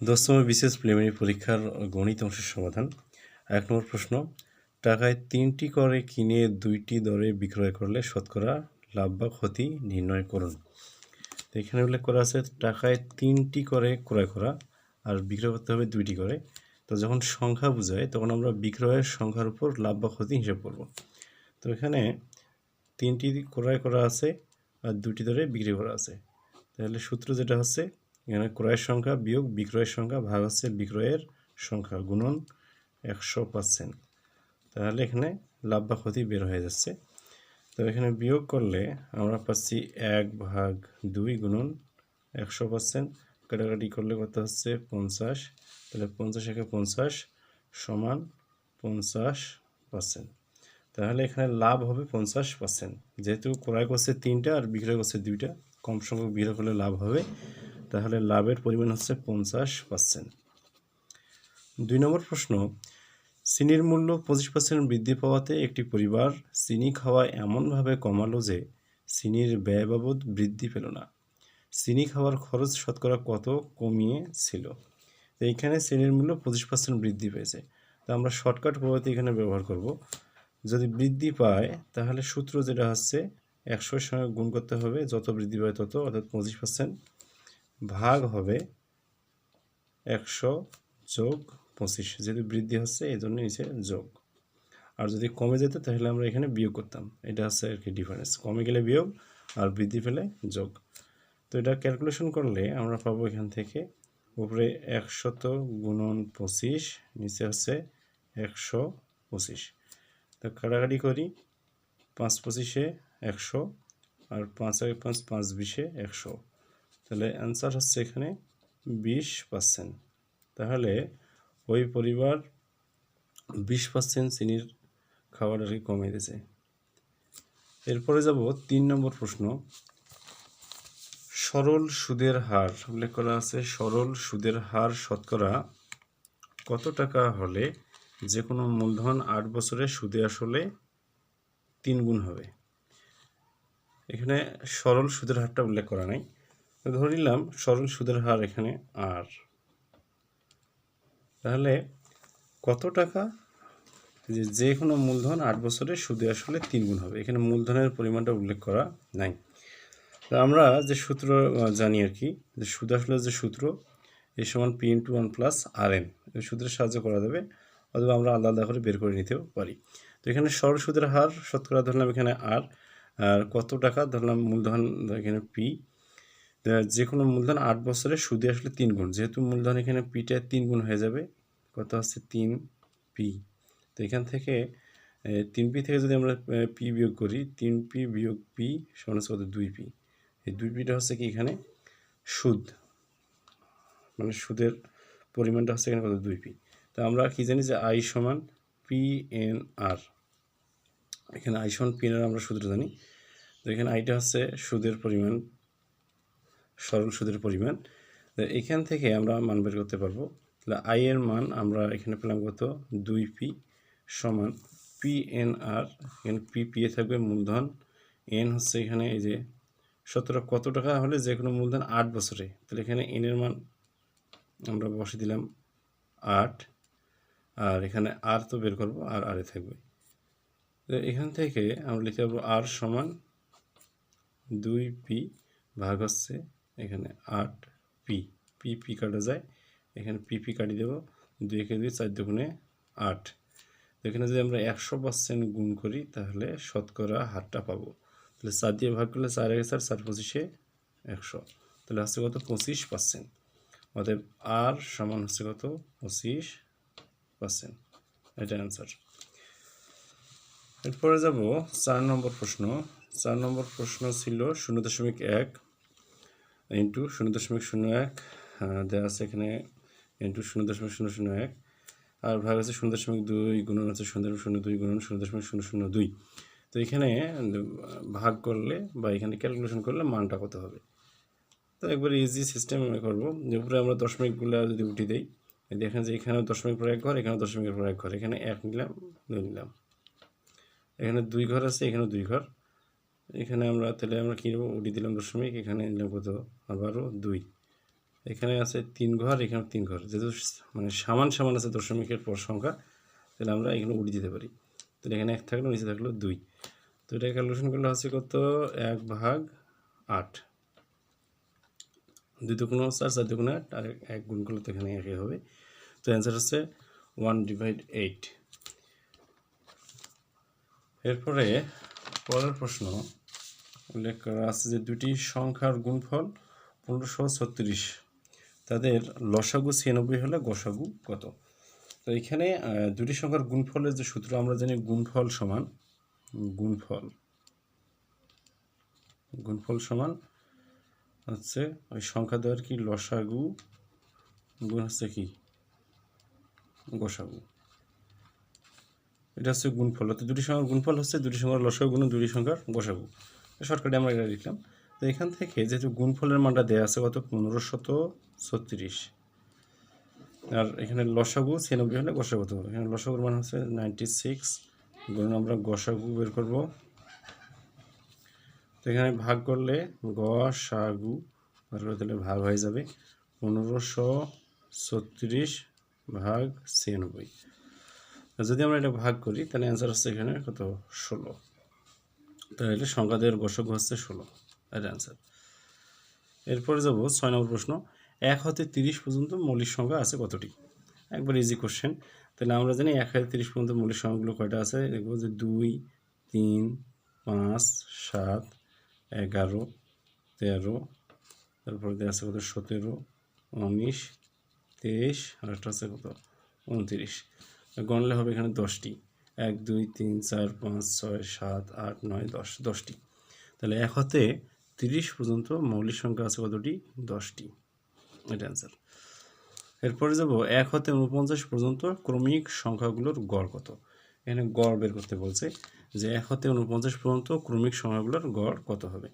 দশম বিশেষ প্রিলিমিনারি পরীক্ষার গণিত অংশের সমাধান। এক নম্বর প্রশ্ন, টাকায় তিনটি করে কিনে দুইটি দরে বিক্রয় করলে শতকরা লাভ বা ক্ষতি নির্ণয় করুন। এখানে উল্লেখ করা আছে, টাকায় তিনটি করে ক্রয় করা আর বিক্রয় করতে হবে দুইটি করে। তো যখন সংখ্যা বোঝায়, তখন আমরা বিক্রয়ের সংখ্যার উপর লাভ বা ক্ষতি হিসাব করব। তো এখানে তিনটি ক্রয় করা আছে আর দুটি দরে বিক্রি করা আছে। তাহলে সূত্র যেটা হচ্ছে এখানে ক্রয়ের সংখ্যা বিয়োগ বিক্রয়ের সংখ্যা ভাগ হচ্ছে বিক্রয়ের সংখ্যা গুণন একশো পার্সেন্ট। তাহলে এখানে লাভ বা ক্ষতি বের হয়ে যাচ্ছে। তো এখানে বিয়োগ করলে আমরা পাচ্ছি এক ভাগ দুই গুণন একশো পার্সেন্ট। কাটাকাটি করলে কত হচ্ছে? পঞ্চাশ। তাহলে পঞ্চাশ একে পঞ্চাশ সমান পঞ্চাশ পার্সেন্ট। তাহলে এখানে লাভ হবে পঞ্চাশ পার্সেন্ট। যেহেতু ক্রয় করছে তিনটা আর বিক্রয় করছে দুইটা, কম সংখ্যক বিক্রয় করলে লাভ হবে তাহলে লাভের পরিমাণ হচ্ছে পঞ্চাশ পার্সেন্ট দুই নম্বর প্রশ্ন, চিনির মূল্য পঁচিশ পার্সেন্ট বৃদ্ধি পাওয়াতে একটি পরিবার চিনি খাওয়া এমনভাবে কমালো যে চিনির ব্যয় বাবদ বৃদ্ধি পেল না। চিনি খাওয়ার খরচ শতকরা কত কমিয়েছিল? এইখানে চিনির মূল্য পঁচিশ পার্সেন্ট বৃদ্ধি পেয়েছে। তো আমরা শর্টকাট পদ্ধতি এখানে ব্যবহার করব। যদি বৃদ্ধি পায়, তাহলে সূত্র যেটা হচ্ছে একশোর সঙ্গে গুণ করতে হবে, যত বৃদ্ধি পায় তত, অর্থাৎ পঁচিশ পার্সেন্ট ভাগ হবে একশো যোগ পঁচিশ। যেহেতু বৃদ্ধি হচ্ছে এই জন্য নিচে যোগ। আর যদি কমে যেত, তাহলে আমরা এখানে বিয়োগ করতাম। এটা হচ্ছে আর কি ডিফারেন্স কমে গেলে বিয়োগ আর বৃদ্ধি পেলে যোগ। তো এটা ক্যালকুলেশন করলে আমরা পাবো এখান থেকে উপরে একশত গুণন পঁচিশ, নিচে হচ্ছে একশো পঁচিশ। তো কাটাকাটি করি, পাঁচ পঁচিশে একশো আর পাঁচ পাঁচ পাঁচ বিশে একশো। তাহলে অ্যান্সার হচ্ছে এখানে বিশ পার্সেন্ট তাহলে ওই পরিবার বিশ পার্সেন্ট চিনির খাবার আর কি কমিয়ে দিয়েছে। এরপরে যাব তিন নম্বর প্রশ্ন। সরল সুদের হার, উল্লেখ করা আছে, সরল সুদের হার শতকরা কত টাকা হলে যে কোনো মূলধন আট বছরে সুদে আসলে তিন গুণ হবে? এখানে সরল সুদের হারটা উল্লেখ করা নাই। ধরে নিলাম সরল সুদের হার এখানে আর। তাহলে কত টাকা? যে যে কোনো মূলধন আট বছরে সুদে আসলে তিন গুণ হবে। এখানে মূলধনের পরিমাণটা উল্লেখ করা নাই। তো আমরা যে সূত্র জানি আর কি, যে সুদ আসলে যে সূত্র এই সমান পি ইন্টু ওয়ান প্লাস আর এন। সূত্রের সাহায্য করা যাবে, অথবা আমরা আলাদা আলাদা করে বের করে নিতেও পারি। তো এখানে সরল সুদের হার শতকরা ধরলাম এখানে আর আর কত টাকা? ধরলাম মূলধন, এখানে পি যে কোনো মূলধন আট বছরে সুদে আসলে তিন গুণ। যেহেতু মূলধন এখানে পিটা তিন গুণ হয়ে যাবে, কত হচ্ছে তিন পি তো এখান থেকে তিন পি থেকে যদি আমরা পি বিয়োগ করি, তিন পি বিয়োগ পি সমান হচ্ছে কত? দুই পি এই দুই পিটা হচ্ছে কি এখানে? সুদ। মানে সুদের পরিমাণটা হচ্ছে এখানে কত? দুই পি তো আমরা কি জানি যে আই সমান পি এন আর এখানে আই সমান পি এন আর আমরা সুদটা জানি। তো এখানে আইটা হচ্ছে সুদের পরিমাণ সরল সুদের পরিমাণ। এখান থেকে আমরা মান বের করতে পারব। তাহলে আই এর মান আমরা এখানে পেলাম কত? দুই পি সমান পি এন আর এখানে পি পি এ থাকবে মূলধন। এন হচ্ছে এখানে এই যে সতেরো কত টাকা হলে যে কোনো মূলধন আট বছরে। তাহলে এখানে এন এর মান আমরা বসে দিলাম আট। আর এখানে আর তো বের করব, আর আরে থাকবে। এখান থেকে আমরা লিখতে পারব আর সমান দুই পি ভাগ হচ্ছে এখানে আট পি পি পি কাটা যায়। এখানে পি পি কাটি দেবো। দুই একে দুই চার দুগুণে আট। এখানে যদি আমরা একশো পার্সেন্ট গুণ করি, তাহলে শতকরা হারটা পাবো। তাহলে চার দিয়ে ভাগ করলে চার একে চার চার পঁচিশে একশো। তাহলে হচ্ছে কত? পঁচিশ পার্সেন্ট। অতএব আর সমান হচ্ছে কত? পঁচিশ পার্সেন্ট। এটা অ্যান্সার এরপরে যাব চার নম্বর প্রশ্ন। চার নম্বর প্রশ্ন ছিল শূন্য দশমিক এক ইন্টু শূন্য দশমিক শূন্য এক দেওয়া আছে এখানে ইন্টু শূন্য দশমিক শূন্য শূন্য এক, আর ভাগ আছে শূন্য দশমিক দুই গুণন আছে শূন্য দশমিক শূন্য দুই গুণন শূন্য দশমিক শূন্য শূন্য দুই। তো এখানে ভাগ করলে বা এখানে ক্যালকুলেশন করলে মানটা কত হবে? তো একবার ইজি সিস্টেম করব। যে উপরে আমরা দশমিকগুলো যদি উঠি দিই দেখেন যে এখানেও দশমিক পর এক ঘর এখানে দশমিকের পর এক ঘর, এখানে এক নিলাম, দুই নিলাম। এখানে দুই ঘর আছে এখানে দুই ঘর। এখানে আমরা তাহলে আমরা কী নেব? উঠি দিলাম দশমিক, এখানে নিলাম কত? আবারও দুই। এখানে আছে তিন ঘর, এখানে তিন ঘর। যেহেতু মানে সামান সামান আছে দশমিকের পর সংখ্যা, তাহলে আমরা এখানে উড়ি দিতে পারি। তাহলে এখানে এক থাকল, নিচে থাকল দুই। তো এটা ক্যালকুলেশন করলে হচ্ছে কত? এক ভাগ আট। দুই দুগুণ চার চার দুগুণ আট, আর এক গুণ করলে তো এখানে একই হবে। তো অ্যান্সার হচ্ছে ওয়ান ডিভাইড এইট এরপরে পরের প্রশ্ন উল্লেখ করা আছে যে দুটি সংখ্যার গুণফল পনেরোশো ছত্রিশ। তাদের লসাগু ছিয়ানব্বই হলে গসাগু কত? তো এখানে দুটি সংখ্যার গুণফলের যে সূত্র, আমরা জানি গুণফল সমান গুণফল। গুণফল সমান হচ্ছে ওই সংখ্যা দেওয়ার কি? লসাগু গুণ হচ্ছে কি? গসাগু। এটা হচ্ছে গুণফল। অর্থাৎ দুটি সংখ্যার গুণফল হচ্ছে দুটি সংখ্যার লসাগু গুণ দুটি সংখ্যার গসাগু। শর্টকাটে আমরা এটা লিখলাম। তো এখান থেকে যেহেতু গুণফলের মানটা দেওয়া আছে কত? পনেরো শত ছত্রিশ। আর এখানে লসাগু ছিয়ানব্বই হলে গসাগু হবে। এখানে লসাগুর মান হচ্ছে নাইনটি সিক্স। গুণ আমরা গসাগু বের করব। তো এখানে ভাগ করলে গ সাগু বের করে দিলে ভাগ হয়ে যাবে পনেরোশো ছত্রিশ ভাগ ছিয়ানব্বই যদি আমরা এটা ভাগ করি, তাহলে অ্যান্সার হচ্ছে এখানে কত? ষোলো। তাহলে সংখ্যাদের গসক হচ্ছে ষোলো। এটা অ্যান্সার এরপরে যাব ছয় নম্বর প্রশ্ন। এক হতে তিরিশ পর্যন্ত মৌলিক সংখ্যা আছে কতটি? একবার ইজি কোশ্চেন তাহলে আমরা জানি এক হতে তিরিশ পর্যন্ত মৌলিক সংখ্যাগুলো কয়টা আছে? দেখব যে দুই, তিন, পাঁচ, সাত, এগারো, তেরো, তারপরে দেওয়া আছে কত? সতেরো, উনিশ, তেইশ, আর একটা আছে কত? উনত্রিশ। গণলে হবে এখানে দশটি। এক, দুই, তিন, চার, পাঁচ, ছয়, সাত, আট, নয়, দশ, দশটি। তাহলে এক হতে তিরিশ পর্যন্ত মৌলিক সংখ্যা আছে কতটি? দশটি। এটা অ্যান্সার এরপরে যাব, এক হতে উনপঞ্চাশ পর্যন্ত ক্রমিক সংখ্যাগুলোর গড় কত? এখানে গড় বের করতে বলছে যে এক হতে উনপঞ্চাশ পর্যন্ত ক্রমিক সংখ্যাগুলোর গড় কত হবে?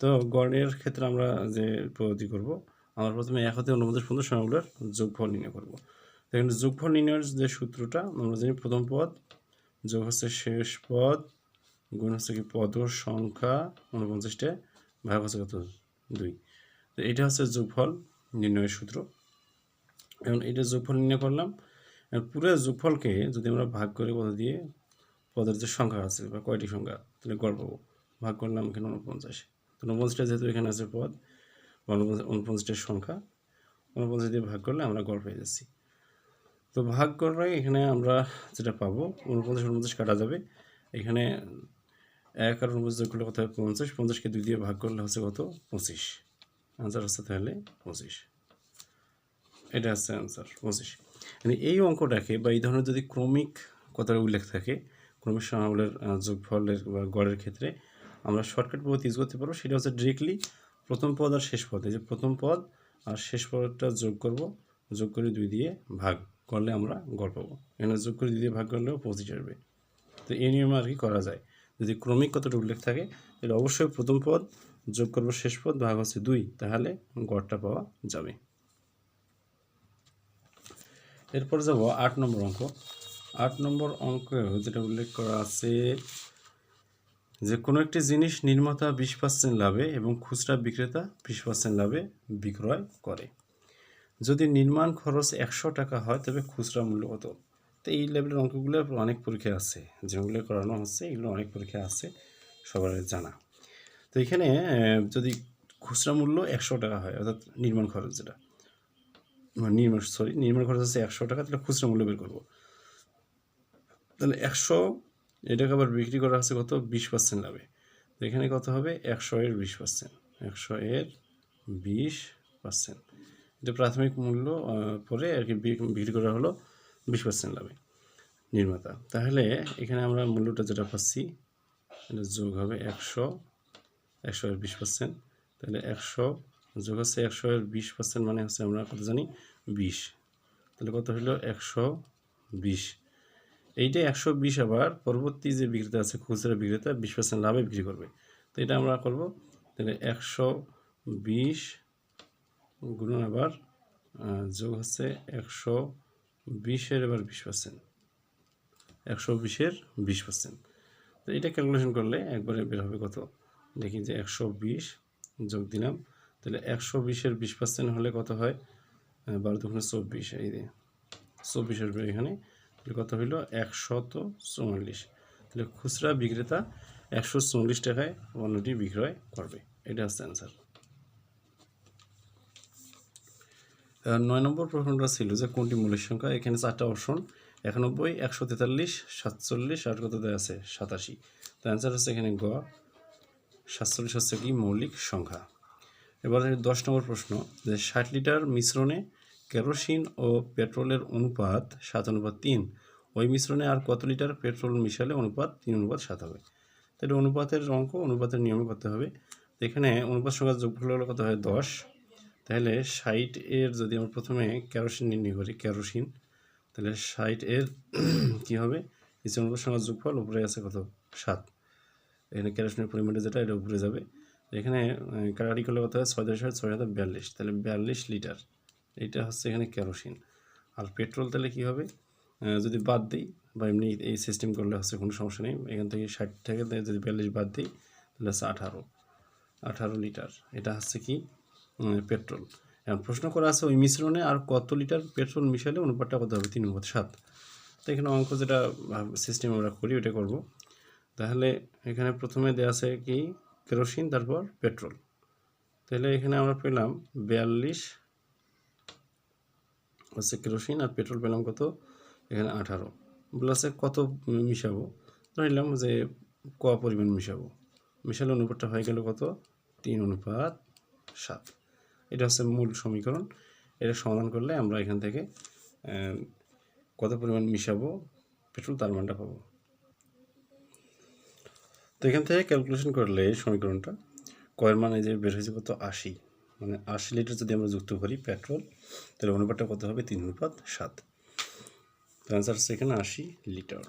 তো গড়ের ক্ষেত্রে আমরা যে পদ্ধতি করব, আমরা প্রথমে এক হতে উনপঞ্চাশ পর্যন্ত সংখ্যাগুলোর যোগফল নির্ণয় করব। তো এখানে যোগফল নির্ণয়ের যে সূত্রটা, আমরা জানি প্রথম পদ যোগ হচ্ছে শেষ পদ, গুণ হচ্ছে কি পদ সংখ্যা উনপঞ্চাশটা ভাগ হচ্ছে কত? দুই। তো এটা হচ্ছে যোগফল নির্ণয়ের সূত্র। এবং এটা যোগফল নির্ণয় করলাম। পুরো যোগফলকে যদি আমরা ভাগ করে কত দিয়ে? পদের যে সংখ্যা আছে বা কয়টি সংখ্যা, তাহলে গড় পাবো। ভাগ করলাম এখানে উনপঞ্চাশ তো উনপঞ্চাশটা যেহেতু এখানে আছে পদ, বা উনপঞ্চাশ উনপঞ্চাশটার সংখ্যা উনপঞ্চাশ দিয়ে ভাগ করলে আমরা গড় পেয়ে যাচ্ছি। তো ভাগ করলে এখানে আমরা যেটা পাবো, উনপঞ্চাশ উনপঞ্চাশ কাটা যাবে। এখানে এক আর উনপঞ্চাশ যোগ করলে কত হবে পঞ্চাশ। পঞ্চাশকে দুই দিয়ে ভাগ করলে হচ্ছে কত? পঁচিশ। আনসার হচ্ছে তাহলে পঁচিশ। এটা হচ্ছে আনসার পঁচিশ। মানে এই অঙ্কটাকে বা এই ধরনের যদি ক্রমিক কথার উল্লেখ থাকে, ক্রমিক সংখ্যাগুলোর যোগফলের বা গড়ের ক্ষেত্রে আমরা শর্টকাট পদ্ধতি ইউজ করতে পারব। সেটা হচ্ছে ডিরেক্টলি প্রথম পদ আর শেষ পদ। এই যে প্রথম পদ আর শেষ পদটা যোগ করব, যোগ করে দুই দিয়ে ভাগ করলে আমরা গড় পাবো। এখানে যোগ করে দুই দিয়ে ভাগ করলেও পঁচিশ আসবে তো এই নিয়মে আর কি করা যায়? যদি ক্রমিক কতটা উল্লেখ থাকে, তাহলে অবশ্যই প্রথম পদ যোগ করব শেষ পদ ভাগ হচ্ছে দুই, তাহলে গড়টা পাওয়া যাবে। এরপর যাব আট নম্বর অঙ্ক। আট নম্বর অঙ্ক যেটা উল্লেখ করা আছে যে, কোনো একটি জিনিস নির্মাতা বিশ পার্সেন্ট লাভে এবং খুচরা বিক্রেতা বিশ পার্সেন্ট লাভে বিক্রয় করে। যদি নির্মাণ খরচ একশো টাকা হয়, তবে খুচরা মূল্য কত? তো এই লেভেলের অঙ্কগুলো অনেক পরীক্ষা আছে। যেগুলো করানো হচ্ছে, এগুলো অনেক পরীক্ষা আছে, সবার জানা। তো এখানে যদি খুচরা মূল্য একশো টাকা হয়, অর্থাৎ নির্মাণ খরচ যেটা নির্মাণ, সরি, নির্মাণ খরচ হচ্ছে একশো টাকা, তাহলে খুচরা মূল্য বের করব। তাহলে একশো, এটাকে আবার বিক্রি করা হচ্ছে কত? বিশ পার্সেন্ট লাভে। তো এখানে কত হবে? একশো এর বিশ পার্সেন্ট। একশো এর বিশ পার্সেন্ট। এটা প্রাথমিক মূল্য পরে আর কি বিক্রি করা হলো বিশ পার্সেন্ট লাভে নির্মাতা। তাহলে এখানে আমরা মূল্যটা যেটা পাচ্ছি, এটা যোগ হবে একশো একশো এর বিশ পার্সেন্ট তাহলে একশো যোগ হচ্ছে একশো এর বিশ পার্সেন্ট মানে হচ্ছে আমরা কত জানি? বিশ। তাহলে কত হলো? একশো বিশ। এইটা একশো বিশ আবার পরবর্তী যে বিক্রেতা আছে, খুচরা বিক্রেতা, বিশ পার্সেন্ট লাভে বিক্রি করবে। তো এটা আমরা করব। তাহলে একশো বিশ গুণন আবার যোগ হচ্ছে একশো বিশের এবার বিশ পার্সেন্ট একশো বিশের বিশ পার্সেন্ট তো এটা ক্যালকুলেশন করলে একবারে বের হবে কত? দেখি যে একশো বিশ যোগ দিলাম, তাহলে একশো বিশের বিশ পার্সেন্ট হলে কত হয়? বারো দুগুণে চব্বিশ। এই যে চব্বিশ আসবে এখানে কত হইল? একশত চুয়াল্লিশ। তাহলে খুচরা বিক্রেতা একশো চল্লিশ টাকায় পণ্যটি বিক্রয় করবে। এটা হচ্ছে অ্যান্সার নয় নম্বর প্রশ্নটা ছিল যে কোনটি মূলের সংখ্যা? এখানে চারটা অপশন একানব্বই, একশো তেতাল্লিশ, সাতচল্লিশ, আর কত দেওয়া আছে? সাতাশি। তো অ্যান্সার হচ্ছে এখানে গ। সাতচল্লিশ হচ্ছে কি মৌলিক সংখ্যা? এবারে দশ নম্বর প্রশ্ন, যে ষাট লিটার মিশ্রণে কেরোসিন ও পেট্রোলের অনুপাত সাত অনুপাত তিন। ওই মিশ্রণে আর কত লিটার পেট্রোল মিশালে অনুপাত তিন অনুপাত সাত হবে? তাহলে অনুপাতের অঙ্ক, অনুপাতের নিয়মে করতে হবে। এখানে অনুপাত সংখ্যা যোগফল হলে কত হয়? দশ। তাহলে ষাট এর যদি আমরা প্রথমে কেরোসিন নির্ণয় করি ক্যারোসিন তাহলে ষাট এর কী হবে? নিচে অনুপাত সংখ্যা যোগফল, উপরে আছে কত? সাত। এখানে কেরোসিনের পরিমাণটা যেটা, এটা উপরে যাবে। এখানে কাটাকাটি করলে কত হয় ছয় দশ ছয় হাজার বিয়াল্লিশ। তাহলে বিয়াল্লিশ লিটার। এইটা হচ্ছে এখানে কেরোসিন। আর পেট্রোল তাহলে কী হবে? যদি বাদ দিই, বা এমনি এই সিস্টেম করলে হচ্ছে কোনো সমস্যা নেই। এখান থেকে ষাট থেকে যদি বিয়াল্লিশ বাদ দিই, তাহলে হচ্ছে আঠারো। আঠারো লিটার। এটা হচ্ছে কি? পেট্রোল। এখন প্রশ্ন করা আছে, ওই মিশ্রণে আর কত লিটার পেট্রোল মিশালে অনুপাতটা কত হবে? তিন অনুপাত সাত। তো এখানে অঙ্ক যেটা সিস্টেম আমরা করি ওটা করব। তাহলে এখানে প্রথমে দেওয়া আছে কি? কেরোসিন, তারপর পেট্রোল। তাহলে এখানে আমরা পেলাম বিয়াল্লিশ হচ্ছে কেরোসিন আর পেট্রোল পেলাম কত? এখানে আঠারো। বলেছে কত মিশাবো? ধরলাম যে ক পরিমাণ মিশাবো। মিশালে অনুপাতটা হয়ে গেল কত? তিন অনুপাত সাত। এটা হচ্ছে মূল সমীকরণ। এটা সমাধান করলে আমরা এখান থেকে কত পরিমাণ মিশাবো? পেট্রোল তার মানটা পাবো। তো এখান থেকে ক্যালকুলেশন করলে এই সমীকরণটা কয়ের মানে যে বের হয়েছে কত? আশি। মানে আশি লিটার যদি আমরা যুক্ত করি পেট্রোল, তাহলে অনুপাতটা কত হবে? তিন অনুপাত সাত। অ্যান্সার হচ্ছে এখানে আশি লিটার